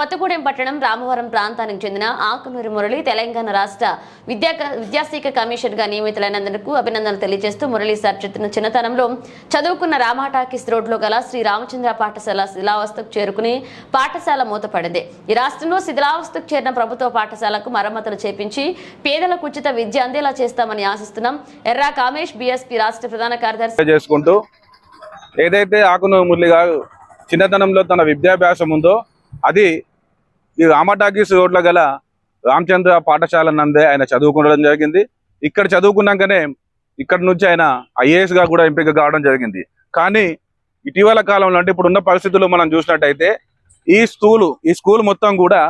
కొత్తగూడెం పట్టణం రామవరం ప్రాంతానికి చెందిన ఆకునూరి మురళి తెలంగాణ రాష్ట్ర విద్యా విద్యాశాఖ కమిషన్గా నియమితులైనందుకు అభినందనలు తెలియజేస్తూ మురళి సార్ చిన్న చిన్నతనంలో చదువుకున్న రామాటాకిస్ రోడ్లో గల శ్రీ రామచంద్ర పాఠశాల శిలావస్థకు చేరుకుని పాఠశాల మూతపడింది. ఈ రాష్ట్రంలో శిథిలావస్థకు చేరిన ప్రభుత్వ పాఠశాలకు మరమ్మతులు చేపించి పేదలకు ఉచిత విద్య అందేలా చేస్తామని ఆశిస్తున్నాం. ఎర్రా కామేష్ బీఎస్పీ రాష్ట్ర ప్రధాన కార్యదర్శి. చేసుకుంటూ ఏదైతే ఆకునూరి మురళి గారు చిన్నతనంలో తన విద్యాభ్యాసం ఉందో అది ఈ రామటాకీస్ రోడ్ల గల రామచంద్ర పాఠశాల నందే ఆయన చదువుకోవడం జరిగింది. ఇక్కడ చదువుకున్నాకనే ఇక్కడ నుంచి ఆయన ఐఏఎస్గా కూడా ఎంపిక కావడం జరిగింది. కానీ ఇటీవల కాలంలో అంటే ఇప్పుడున్న పరిస్థితుల్లో మనం చూసినట్టయితే ఈ స్కూలు ఈ స్కూల్ మొత్తం కూడా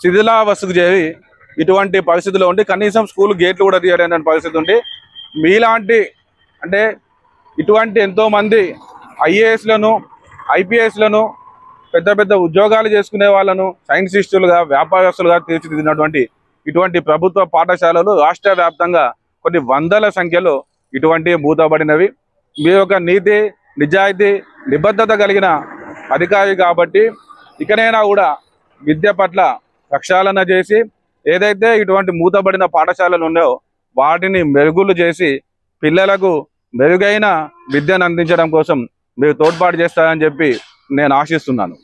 శిథిలావస్థకు చేరి ఇటువంటి పరిస్థితుల్లో ఉండి కనీసం స్కూల్ గేట్లు కూడా తీయడం పరిస్థితి ఉండి మీలాంటి అంటే ఇటువంటి ఎంతో మంది ఐఏఎస్లను ఐపీఎస్లను పెద్ద పెద్ద ఉద్యోగాలు చేసుకునే వాళ్ళను సైంటిస్టులుగా వ్యాపారస్తులుగా తీర్చిదిద్దినటువంటి ఇటువంటి ప్రభుత్వ పాఠశాలలు రాష్ట్ర వ్యాప్తంగా కొన్ని వందల సంఖ్యలో ఇటువంటి మూతబడినవి. మీ యొక్క నీతి నిజాయితీ నిబద్ధత కలిగిన అధికారి కాబట్టి ఇకనైనా కూడా విద్య పట్ల ప్రక్షాళన చేసి ఏదైతే ఇటువంటి మూతబడిన పాఠశాలలు ఉన్నాయో వాటిని మెరుగులు చేసి పిల్లలకు మెరుగైన విద్యను అందించడం కోసం మీరు తోడ్పాటు చేస్తారని చెప్పి నేను ఆశిస్తున్నాను.